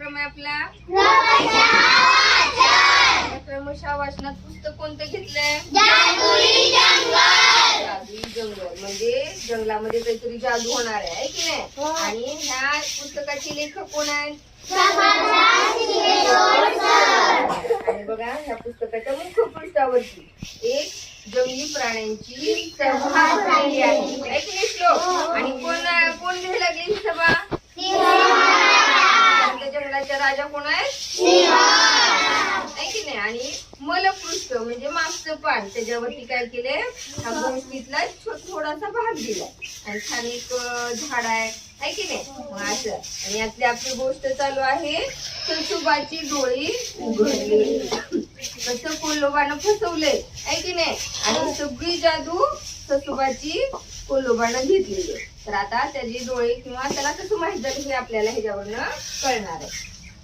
आहे आपला. क्रमशः वाचनात पुस्तक कोणतं घेतलंय? जादुई जंगल. म्हणजे जंगलामध्ये काहीतरी जादू होणार आहे की नाही? आणि ह्या पुस्तकाचे लेखक कोण आहेत? आणि बघा ह्या पुस्तकाच्या मुख्य पृष्ठावरती एक जंगली प्राण्यांची सभा आहे. की नाही श्लोक? आणि कोण कोण लिहायला गेली सभा? जंगलाच्या राजा कोण आहे की नाही? आणि मलपृष्ठ म्हणजे मागचं पान त्याच्यावरती काय केले हा गोष्टीतला थोडासा भाग दिलाय. आणि खाली एक झाड आहे. आहे की नाही? असं. आणि यातली आपली गोष्ट चालू आहे. ससुबाची डोळी उघडली. कसं कोल्होबानं फसवले आहे की नाही? आणि सगळी जादू ससुबाची कोल्होबानं घेतलेली आहे. तर आता त्याची डोळे किंवा त्याला कसं माहीत झालं हे आपल्याला ह्याच्यावरनं कळणार आहे.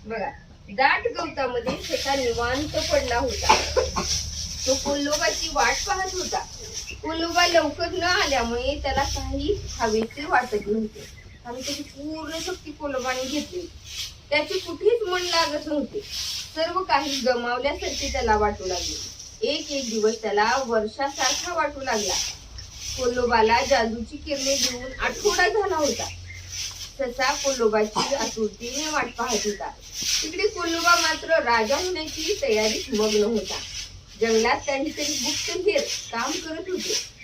बघा दाट गवतामध्ये शेता निवांत पडला होता. तो कोल्लोबाची वाट पाहत होता. कोल्लोबा लवकर न आल्यामुळे त्याला काही हवेचे वाटत नव्हते. आणि त्याची पूर्ण शक्ती कोल्होबाने घेतली. त्याची कुठेच मन लागत नव्हते. सर्व काही गमावल्यासारखे त्याला वाटू लागले. एक एक दिवस त्याला वर्षासारखा वाटू लागला. कोल्होबाला जादूची किरणे देऊन आठवडा झाला होता. तसा कोल्होबाची आतुरतेने वाट पाहत होता. तिकडे कोल्होबा मात्र राजा होण्याची तयारीत मग्न होता. जंगलात काहीतरी गुप्तहेर काम करत होते.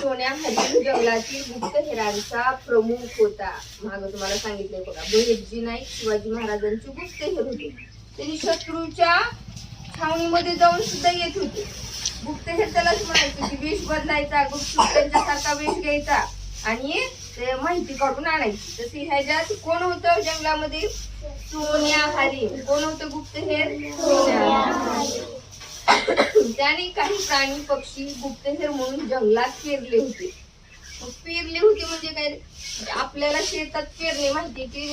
सोन्या हरिण जंगलातील गुप्तहेरांचा प्रमुख होता. माग तुम्हाला सांगितलंय बघा बहिरजी नाईक शिवाजी महाराजांचे गुप्तहेर होते. त्यांनी शत्रूच्या छावणीमध्ये जाऊन सुद्धा येत होते. गुप्तहेर त्यालाच म्हणायचे की वेश बदलायचा गुप्त त्यांच्यासारखा विष घ्यायचा आणि ते माहिती काढून आणायची. तशी ह्याच्यात कोण होतं जंगलामध्ये? सोन्या हारी कोण होतं गुप्तहेर सोन्या त्याने काही प्राणी पक्षी गुप्तहेर म्हणून जंगलात फिरले होते. पेरले होते म्हणजे काय? आपल्याला शेतात पेरणे माहिती की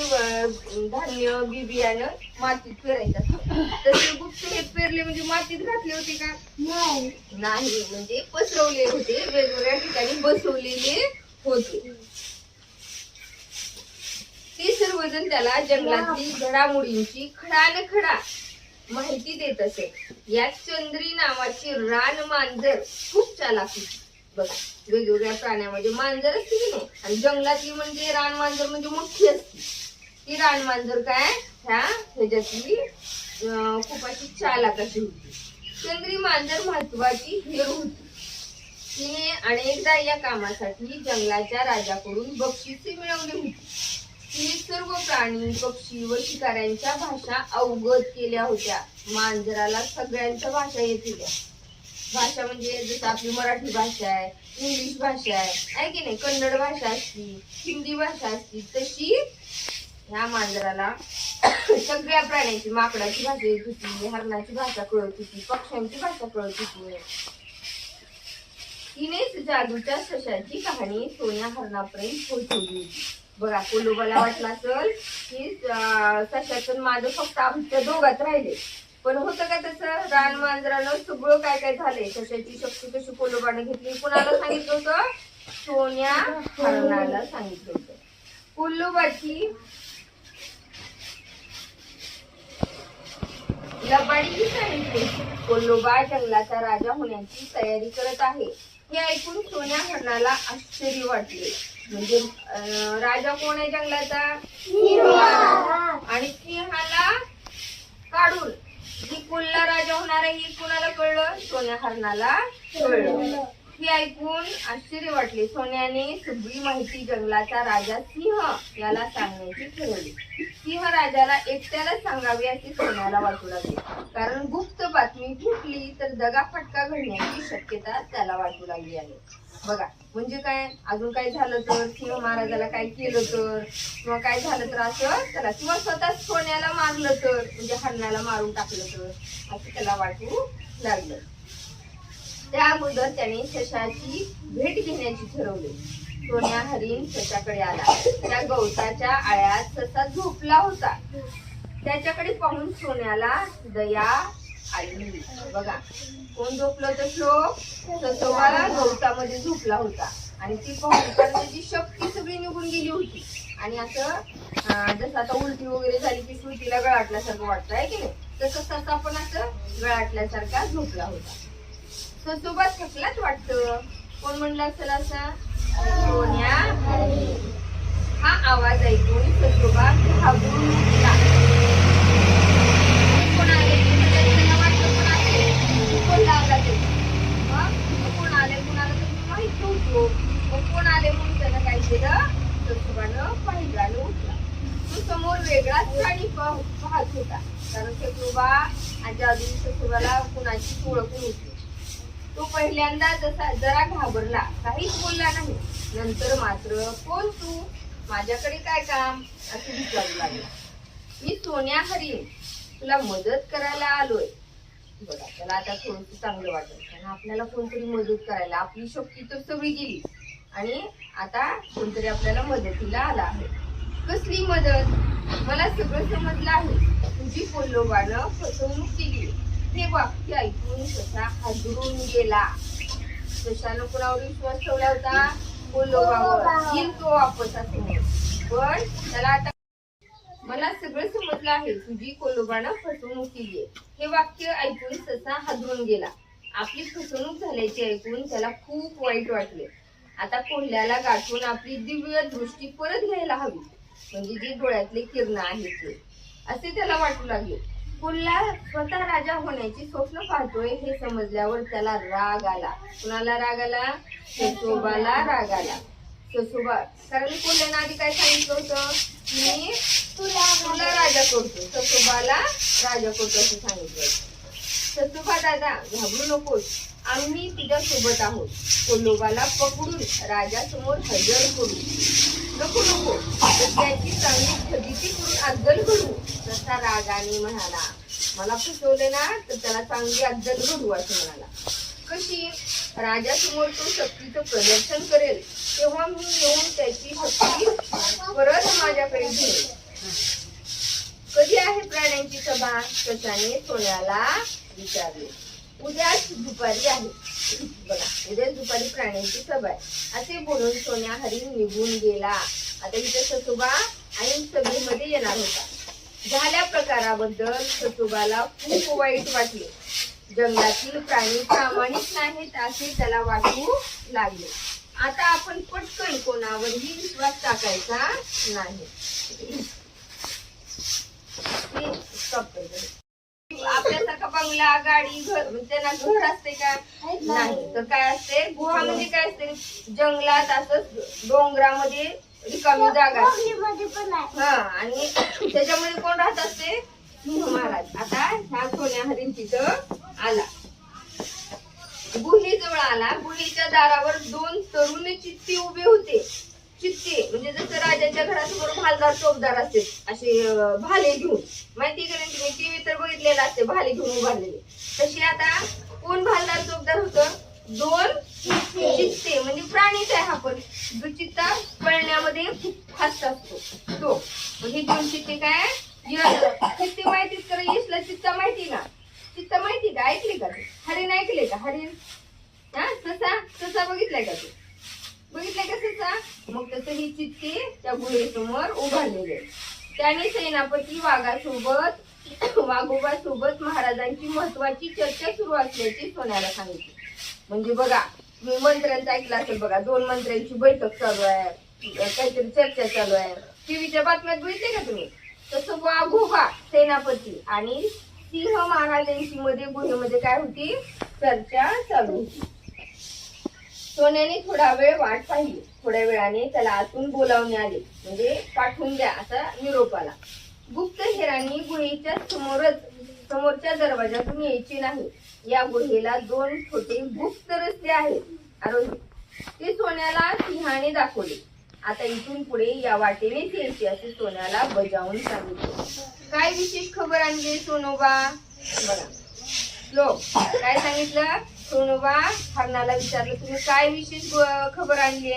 धान्य बी बियाणं मातीत पेरायचं. तसे गुप्तहेर पेरले म्हणजे मातीत घातले होते का? नाही. म्हणजे पसरवले होते. वेगवेगळ्या ठिकाणी बसवलेले होते. ते सर्वजण त्याला जंगलातली घडामोडींची खडान खडा माहिती देत असे. यात चंद्री नावाची रान मांजर खूप चालाक होती. बघा वेगवेगळ्या प्राण्यामध्ये मांजर असते की नाही? आणि जंगलातली म्हणजे रान मांजर म्हणजे मोठी असते. ती रान मांजर काय? ह्या ह्याच्यातली खूप अशी चालाक अशी होती. चंद्री मांजर महत्वाची हिर होती. तिने अनेकदा या कामासाठी जंगलाच्या राजाकडून बक्षिसे मिळवली होती. तिने सर्व प्राणी पक्षी व शिकाऱ्यांच्या भाषा अवगत केल्या होत्या. मांजराला सगळ्यांच्या भाषा येत होत्या. भाषा म्हणजे जसं आपली मराठी भाषा आहे इंग्लिश भाषा आहे आहे की नाही? कन्नड भाषा असती हिंदी भाषा असती तशी ह्या मांजराला सगळ्या प्राण्यांची माकडाची भाषा येत होती हरणाची भाषा कळत होती पक्ष्यांची भाषा कळत होती. तिनेच जादूच्या सशाची कहाणी सोन्या हरणापर्यंत पोहोचवली होती. बघा कोलोबाला वाटला असल की सशाचं माझं फक्त आमच्या दोघात राहिले. पण होतं का तसं? रान मांजरानं सगळं काय काय झालंय? सशाची शक्ती कशी कोलोबाने घेतली? कुणाला सांगितलं होतं? सोन्या हरणाला सांगितलं होतं. कोल्लोबाची लबाडी सांगितले. कोल्लोबा जंगलाचा राजा होण्याची तयारी करत आहे. हे ऐकून सोन्या हरणाला आश्चर्य वाटले. म्हणजे राजा कोण आहे जंगलाचा. आणि सिंहाला काढून जी कुल्ला राजा होणार आहे हे कुणाला कळलं? सोन्या हरणाला कळलं. हे ऐकून आश्चर्य वाटले. सोन्याने सगळी माहिती जंगलाचा राजा सिंह याला सांगण्याची ठरवली. सिंह राजाला एकट्याला सांगावी अशी सोन्याला वाटू लागली. कारण गुप्त बातमी फुटली तर दगा फटका घडण्याची शक्यता त्याला वाटू लागली आहे. बघा म्हणजे काय अजून काय झालं तर शिव महाराजाला काय केलं तर किंवा काय झालं तर असं त्याला किंवा स्वतः सोन्याला मारलं तर म्हणजे हरणाला मारून टाकलं तर असं त्याला वाटू लागलं. त्या अगोदर त्याने शशाची भेट घेण्याची ठरवली. सोन्या हरिण शशाकडे आला. त्या गवताच्या आळ्यात ससा झोपला होता. त्याच्याकडे पाहून सोन्याला दया आली बघा कोण झोपलं तर श्लोक? ससोबा गवतामध्ये झोपला होता. आणि ती पाहून शक्ती सगळी निघून गेली होती. आणि असं जसं आता उलटी वगैरे झाली की स्वीटीला गळाटल्यासारखं वाटतं आहे की नाही? तसं तसं आपण असं गळाटल्यासारखा झोपला होता. ससोबा थकलाच वाटतं. कोण म्हणलं असेल असं? सोन्या. हा आवाज ऐकून ससोबा घाबरून उठला कोण आले त्याला वाटलं कोण आले कोण लावला ते मग कोण आले कोण आलं तर माहीत नव्हतो मग कोण आले म्हणून त्यानं काय केलं ससोबानं पाहिलं आणि उठला तो समोर वेगळाच प्राणी पाह- पाहत होता कारण ससोबा आणि अजून ससोबाला कुणाची ओळख नव्हती तो पहिल्यांदा जसा जरा घाबरला. काहीच बोलला नाही. नंतर मात्र कोण तू? माझ्याकडे काय काम? असं विचारू लागला. मी सोन्या हरीण. तुला मदत करायला आलोय. बघा त्याला आता थोडंसं चांगलं वाटत कारण आपल्याला कोणतरी मदत करायला आपली शक्ती तर सगळी गेली. आणि आता कोणतरी आपल्याला मदतीला आला आहे. कसली मदत? मला सगळं समजलं आहे. तुझी कोल्लोबानं फसवणूक केली. हे वाक्य ऐकून कसा हादरून गेला. कशानं कुणावर विश्वास ठेवला होता. कोल्लोबावर येईल तो वापस असे पण त्याला आता मला सगळं समजलं आहे. तुझी कोलोबानं फसवणूक केली हे वाक्य ऐकून ससा हादरून गेला. आपली फसवणूक झाल्याची ऐकून त्याला खूप वाईट वाटले. आता कोल्ह्याला गाठून आपली दिव्य दृष्टी परत घ्यायला हवी. म्हणजे जी डोळ्यातले किरण आहेत ते. असे त्याला वाटू लागले. कोल्हा स्वतः राजा होण्याची स्वप्न पाहतोय हे समजल्यावर त्याला राग आला. कुणाला राग आला? ससोबाला राग आला. ससोबा कारण कोल्ह्यानं आधी काय सांगितलं होतं? मी तुला राजा करतो. ससोबाला राजा करतो असं सांगितलं ससोबा दादा घाबरू नकोस. आम्ही तुझ्या सोबत आहोत. कोल्होबाला पकडून राजासमोर हजर करू. नको नको. तर त्याची चांगली फजिती करून अद्दल घडू तसा रागाने म्हणाला. मला फसवले ना तर त्याला चांगली अद्दल घडू असं म्हणाला. कशी? राजासमोर तो शक्तीचं प्रदर्शन करेल. तेव्हा मी येऊन त्याची शक्ती परत माझ्याकडे घेईल कधी आहे प्राण्यांची सभा? कशाने? सोन्याला विचारले. उद्याच दुपारी आहे. बघा दुपारी प्राण्यांची सभा आहे असे बोलून सोन्या हरिण निघून गेला. आता इथे ससुबा आणि सभेमध्ये येणार होता. झाल्या प्रकाराबद्दल ससुबाला खूप वाईट वाटले. जंगलातील प्राणी प्रामाणिक नाहीत असे त्याला वाटू लागले. आता आपण पटकन कोणावरही विश्वास टाकायचा नाही हे stop कर बरं. आपल्यासारखा बंगला गाडी घर म्हणजे त्यांना घर असते का? नाही तर काय असते? गुहा म्हणजे काय असते? जंगलात असं डोंगरामध्ये रिकामी जागा. हा आणि त्याच्यामध्ये कोण राहत असते? सिंह महाराज. आता ह्या सोन्या हरिण तिथं आला. गुहेजवळ आला. गुहेच्या दारावर दोन तरुण चित्ते उभे होते. चित्ते म्हणजे जसं राजाच्या घरासमोर भालदार चोपदार असते असे भाले घेऊन. माहिती का तुम्ही? टीव्ही तर बघितलेलं असते भाले घेऊन उभारलेले. तशी आता कोण भालदार चोपदार होतं? दोन चित्ते म्हणजे प्राणीच आहे हा पण. जो चित्ता पळण्यामध्ये खूप फास्ट असतो. तो. हे दोन चित्ते काय? चित्ते माहितीच कर इसला चित्ता माहिती का चित्ता माहिती का? ऐकले का तू? हरिण ऐकले का? हरिण? हा? तसा? तसा बघितलाय का तू? बघितलं का मग तसं ही चित्ती त्या गुहेसमोर उभारलेले त्याने सेनापती वाघासोबत वाघोबासोबत महाराजांची महत्वाची चर्चा सुरू असल्याचे सोन्याला सांगितले. म्हणजे बघा मी मंत्र्यांचा ऐकलं असेल बघा दोन मंत्र्यांची बैठक चालू आहे काहीतरी चर्चा चालू आहे. टीव्हीच्या बातम्यात बघितले का तुम्ही? तसं वाघोबा सेनापती आणि सिंह महाराजांची मध्ये गुहेमध्ये काय होती? चर्चा चालू होती. सोन्याने थोडा वेळ वाट पाहिली. थोड्या वेळाने त्याला आतून बोलावणे आले. म्हणजे पाठवून द्या असा निरोप आला. गुप्तहेरांनी गुहेच्या समोरच समोरच्या दरवाजातून यायचे नाही. या गुहेला दोन छोटे गुप्त रस्ते आहेत. आरोही. ते सोन्याला सिंहाने दाखवले. आता इथून पुढे या वाटेनेच यायचे असे सोन्याला बजावून सांगितले. काय विशेष खबर आणली सोनोबा? बघा. लोक काय सांगितलं? सोनोबा हरणाला विचारलं तुम्ही काय विशेष खबर आणली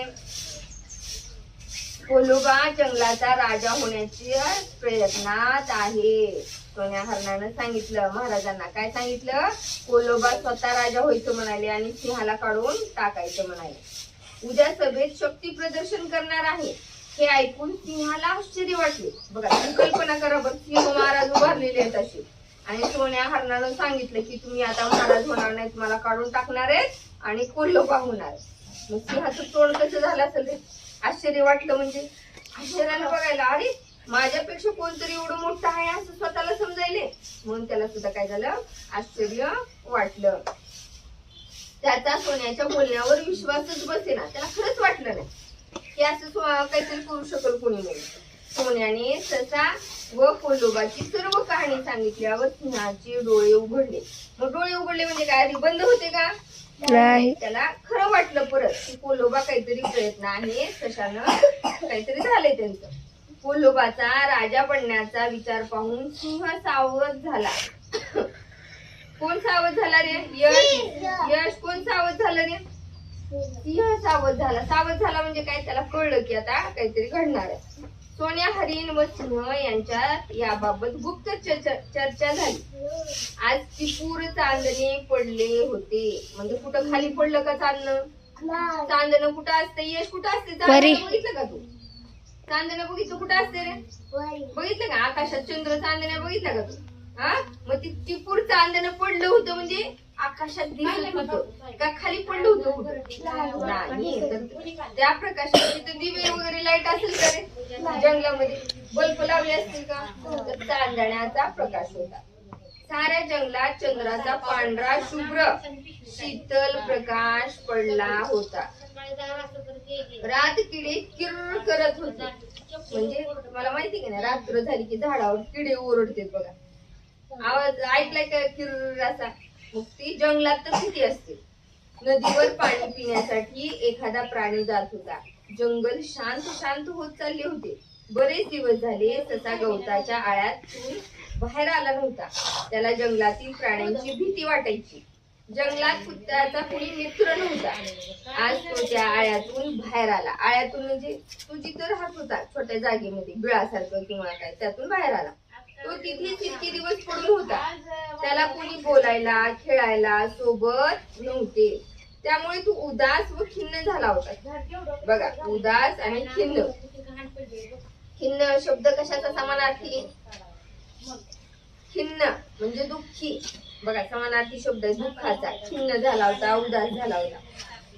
कोलोबा जंगलाचा राजा होण्याच्या प्रयत्नात आहे. सोन्या हरणानं सांगितलं महाराजांना काय सांगितलं? कोलोबा स्वतः राजा व्हायचं म्हणाले आणि सिंहाला काढून टाकायचं म्हणाले. उद्या सभेत शक्ती प्रदर्शन करणार आहे. हे ऐकून सिंहाला आश्चर्य वाटले. बघा कल्पना करा बघ सिंह महाराज उभारलेले आहेत असे. आणि सोन्या हरणानं सांगितलं की तुम्ही आता महाराज होणार नाही तुम्हाला काढून टाकणार आहेत आणि कोल्होबा होणार मग सिंहाचं तोंड कसं झालं असेल आश्चर्य वाटलं म्हणजे. आश्चर्याला बघायला अरे माझ्यापेक्षा कोणतरी एवढं मोठं आहे असं स्वतःला समजायले. म्हणून त्याला सुद्धा काय झालं? आश्चर्य वाटलं. त्याचा सोन्याच्या बोलण्यावर विश्वासच बसेना. त्याला खरंच वाटलं नाही की असं काहीतरी करू शकल कोणी नाही सोन्याने तसा व कोल्होबाची सर्व कहाणी सांगितल्यावर सिंहाचे डोळे उघडले? मग डोळे उघडले म्हणजे काय? आधी बंद होते का? नाही. त्याला खरं वाटलं परत की कोल्होबा काहीतरी प्रयत्न आहे. तशानं काहीतरी झालंय त्यांचं. कोल्होबाचा राजा बनण्याचा विचार पाहून सिंह सावध झाला. कोण सावध झाला रे? यश? यश कोण सावध झालं रे? सिंह सावध झाला. सावध झाला म्हणजे काय? त्याला कळलं की आता काहीतरी घडणार आहे. सोन्या हरिण व सिंह यांच्यात याबाबत गुप्त चर्चा झाली. आज चिपूर चांदणे पडले होते. म्हणजे कुठं खाली पडलं का चांदणं? चांदणं कुठं असते? यश कुठं असते. चांदणं बघितलं का तू? चांदणं बघितलं कुठं असते रे? बघितलं का? आकाशात चंद्र चांदण्या बघितल्या का तू? हा? मग ती चिपूर चांदणं पडलं होतं म्हणजे? आकाशात दिसत होतं. का खाली पडलं होतं कुठं? नाही तर त्या प्रकाशात तिथे दिवे वगैरे लाइट असेल का रे? जंगलामध्ये. बल्ब लावले असतील का? तर चांदण्याचा प्रकाश होता. साऱ्या जंगलात चंद्राचा पांढरा शुभ्र शीतल प्रकाश पडला होता. रात किडे किर करत होते. म्हणजे मला माहिती की नाही रात्र झाली की झाडावर किडे ओरडते बघा. आवाज ऐकलाय का किर असा? मग ती जंगलात तर किती असते नदीवर पाणी पिण्यासाठी एखादा प्राणी जात होता. जंगल शांत शांत होत चालले होते. बरेच दिवस झाले तसा गवताच्या आळ्यात बाहेर आला नव्हता. त्याला जंगलातील प्राण्यांची भीती वाटायची. जंगलात कुत्र्याचा कोणी मित्र नव्हता. आज तो त्या आळ्यातून बाहेर आला. आळ्यातून म्हणजे तो जिथं राहत होता छोट्या जागेमध्ये बिळासारखं किंवा काय त्यातून बाहेर आला. तो तिथेच इतके दिवस पडून होता. त्याला कोणी बोलायला खेळायला सोबत नव्हते. त्यामुळे तू उदास व खिन्न झाला होता. बघा उदास आणि खिन्न. खिन्न शब्द कशाचा? समानार्थी. खिन्न म्हणजे दुःखी. बघा समानार्थी शब्द आहे दुःखाचा. खिन्न झाला होता उदास झाला होता.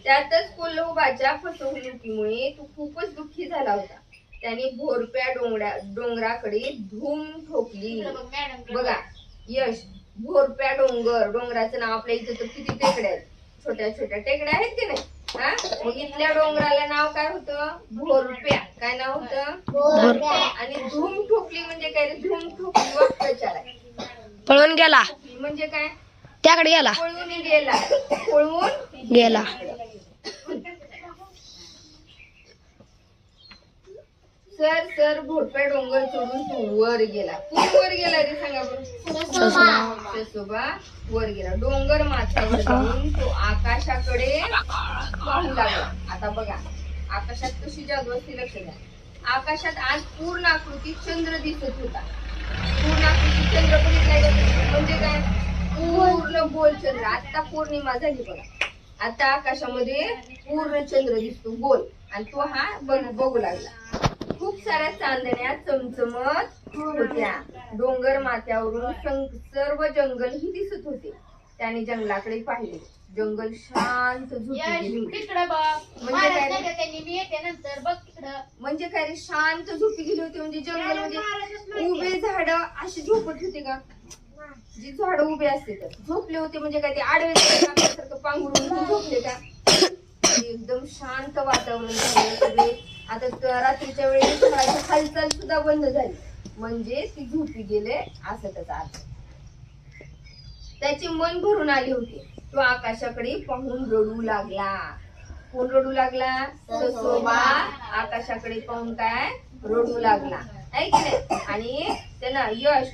त्यातच कोल्होबाच्या फसवणुकीमुळे तू खूपच दुःखी झाला होता. त्याने भोरप्या डोंगरा डोंगराकडे धूम ठोकली. बघा यश भोरप्या डोंगर डोंगराचं नाव आपल्या इथं तर किती टेकड्या आहेत? छोट्या छोट्या टेकड्या आहेत की नाही? हा? मग इथल्या डोंगराला नाव काय होतं? भोरप्या. काय नाव होतं? आणि धूम ठोकली म्हणजे काय? रे? धूम ठोकली वाक्प्रचार आहे. पळून गेला. म्हणजे काय? त्याकडे गेला. पळून गेला. पळून गेला. सर सर भोरप्या डोंगर चढून तू वर गेला. कोण वर गेला रे सांगा बरं? ससोबा. वर गेला. डोंगर माथ्यावर जाऊन तो आकाशाकडे पाहू लागला. आता बघा आकाशात कशी जादू असते लक्ष द्या आकाशात आज पूर्ण आकृती चंद्र दिसत होता. पूर्ण आकृती चंद्र बघितलाय का? म्हणजे काय? पूर्ण गोल चंद्र. आता पौर्णिमा झाली बघा. आता आकाशामध्ये पूर्ण चंद्र दिसतो गोल. आणि तो हा बघू लागला. खूप साऱ्या चांदण्या चमचमत होत्या. डोंगर माथ्यावरून सर्व जंगल ही दिसत होते. त्याने जंगलाकडे पाहिले. जंगल शांत झोपी. तिकडं म्हणजे काय? म्हणजे काय रे? शांत झोपी गेली होती. म्हणजे जंगल म्हणजे उभे झाड अशी झोपत होते का? जी झाड उभे असते तर. झोपले होते म्हणजे काय ते आडवे पांघरून झोपले का? एकदम शांत वातावरण झालं सगळे आता रात्रीच्या वेळी झाडाची हालचाल सुद्धा बंद झाली. म्हणजे ती झोपी गेले असं त्याचा अर्थ त्याचे मन भरून आले होते. तो आकाशाकडे पाहून रडू लागला. कोण रडू लागला? ससोबा. आकाशाकडे पाहून काय? रडू लागला. आहे की नाही? आणि त्यानं यश.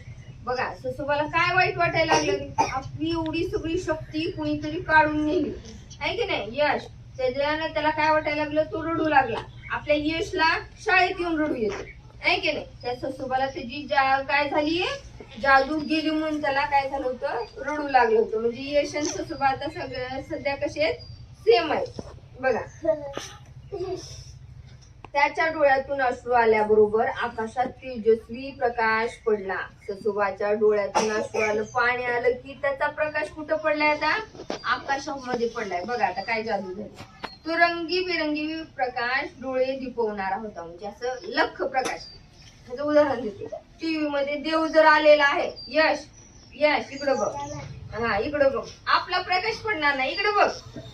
बघा ससोबाला काय वाईट वाटायला लागलं? आपली एवढी सगळी शक्ती कुणीतरी काढून नेली. आहे की नाही? यश. त्याच्यानं त्याला काय वाटायला लागलं? तो रडू लागला. आपल्या यशला शाळेत येऊन रडू येते. आहे की नाही त्या ससोबाला त्याची जा काय झाली? जादू गेली म्हणून त्याला काय झालं होतं? रडू लागलं होतं. म्हणजे यश आणि ससोबा आता सगळं सध्या कसे आहेत? सेम आहेत. बघा. त्याच्या डोळ्यातून अश्रू आल्याबरोबर आकाशात तेजस्वी प्रकाश पडला. ससोबाच्या डोळ्यातून अश्रू आलं पाणी आलं की त्याचा प्रकाश कुठं पडलाय आता? आकाशामध्ये पडलाय. बघा आता काय जादू झाली. तो रंगीबिरंगी प्रकाश डोळे दिपवणारा होता. म्हणजे असं लख प्रकाश. ह्याचं उदाहरण देते. टीव्ही मध्ये देव जर आलेला आहे यश यश इकडं बघ. हा इकडं बघ. आपला प्रकाश पडणार नाही. इकडं बघ.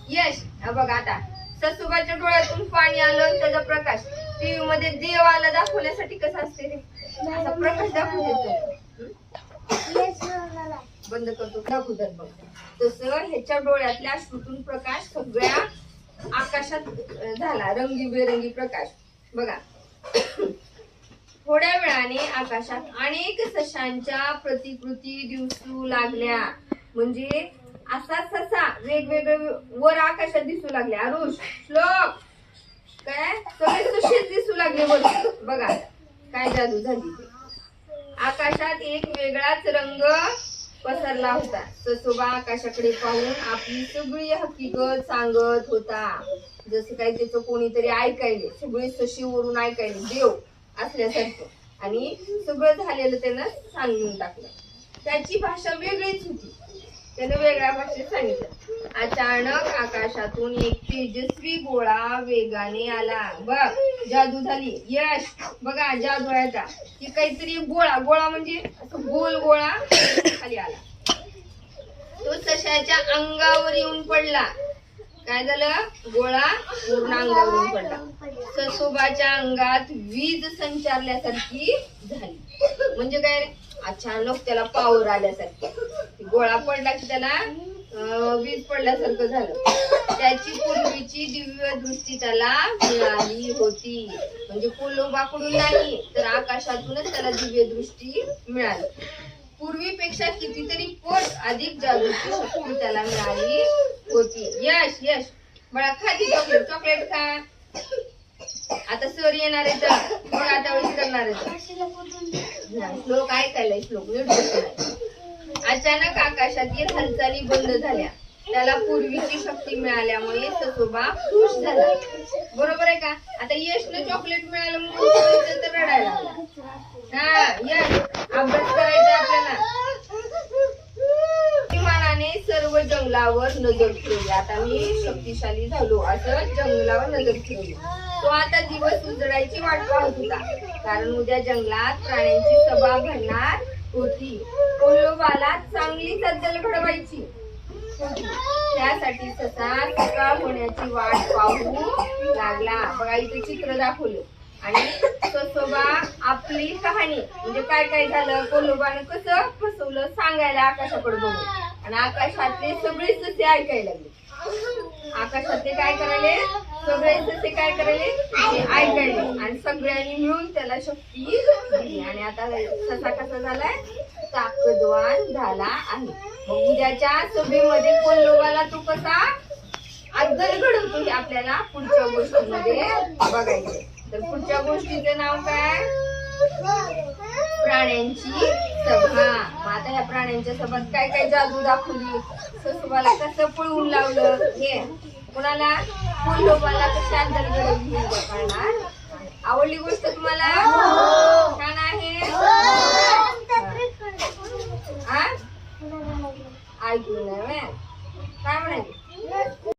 यश हा बघ आता. ससुबाच्या डोळ्यातून पाणी आलं त्याचा प्रकाश. टीव्ही मध्ये देव आला दाखवण्यासाठी कसं असते रे? असा प्रकाश दाखवू देतो. बंद करतो. दाखवतात बघ. तसं ह्याच्या डोळ्यातल्या अश्रूतून प्रकाश सगळ्या आकाशात झाला. रंगीबेरंगी प्रकाश. बघा. थोड्या वेळाने आकाशात अनेक सशांच्या प्रतिकृती दिसू लागल्या. म्हणजे असा ससा वेगवेगळे वर आकाशात दिसू लागले. अरुष श्लोक. काय? सगळे सशेच दिसू लागले वर बघा. काय जादू झाली आकाशात एक वेगळाच रंग पसरला होता. ससोबा आकाशाकडे पाहून आपली सगळी हकीकत सांगत होता. जसं काही त्याचं कोणीतरी ऐकायले सगळी सशीवरून ऐकायले देव असल्यासारखं. आणि सगळं झालेलं त्यानं सांगून टाकलं. त्याची भाषा वेगळीच होती. त्यानं वेगळ्या भाषेत सांगितलं. अचानक आकाशातून एक तेजस्वी गोळा वेगाने आला. बघ जादू झाली. यश! बघा जादू याचा की काहीतरी गोळा गोळा म्हणजे असं गोल गोळा खाली आला. तो सशाच्या अंगावर येऊन पडला. काय झालं? गोळा पूर्ण अंगावर येऊन पडला. ससोबाच्या अंगात वीज संचारल्यासारखी झाली. म्हणजे काय रे? अचानक त्याला पावर आल्यासारखी. गोळा पडला की त्याला वीज पडल्यासारखं झालं. त्याची पूर्वीची दिव्य दृष्टी त्याला मिळाली होती. म्हणजे कुलोबाकडून नाही तर आकाशातूनच त्याला दिव्य दृष्टी मिळाली. पूर्वीपेक्षा कितीतरी पट अधिक जागृती शक्ती त्याला मिळाली होती. यश यश. बळा खाली चॉकलेट चॉकलेट खा. आता सर येणार आहे तर आता करणार आहे तर. श्लोक ऐकायला श्लोक नीट अचानक आकाशात हालचाली बंद झाल्या. त्याला पूर्वीची शक्ती मिळाल्यामुळे ससोबा खुश झाला. बरोबर आहे का? आता यशनं चॉकलेट मिळालं म्हणून रडायला हा यश अभ्यास करायचा आपल्याला. विमानाने सर्व जंगलावर नजर ठेवली. आता मी शक्तिशाली झालो. असं जंगलावर नजर ठेवली. तो आता दिवस उजडायची वाट पाहत होता. कारण उद्या जंगलात प्राण्यांची सभा भरणार होती. कोल्लोबाला चांगली सज्जल घडवायची. त्यासाठी ससा सका होण्याची वाट पाहू लागला. बघा इथे चित्र दाखवलं. आणि ससोबा आपली कहाणी. म्हणजे काय काय झालं? कोल्होबानं कसं फसवलं सांगायला आकाशाकडे बघू आणि आकाशातले सगळे ससे ऐकायला लागले. आकाशातले काय करायले? सगळे ससे काय करायले? ऐकायले. आणि सगळ्यांनी मिळून त्याला शक्ती दिली. आणि आता ससा कसा झालाय? ताकदवान झाला आहे. मग उद्याच्या सभेमध्ये कोल्होबाला तो कसा? अद्दल घडवतो हे आपल्याला पुढच्या गोष्टीमध्ये बघायचे तर पुढच्या गोष्टीचं नाव काय? प्राण्यांची सभा. मग आता ह्या प्राण्यांच्या सभात काय काय जादू दाखवली? ससुबाला कसं पळवून लावलं? हे. कुणाला? कुल्लोबाला कशी अद्दल घडवली हे आवडली गोष्ट तुम्हाला? छान आहे. हा? काय म्हणायचं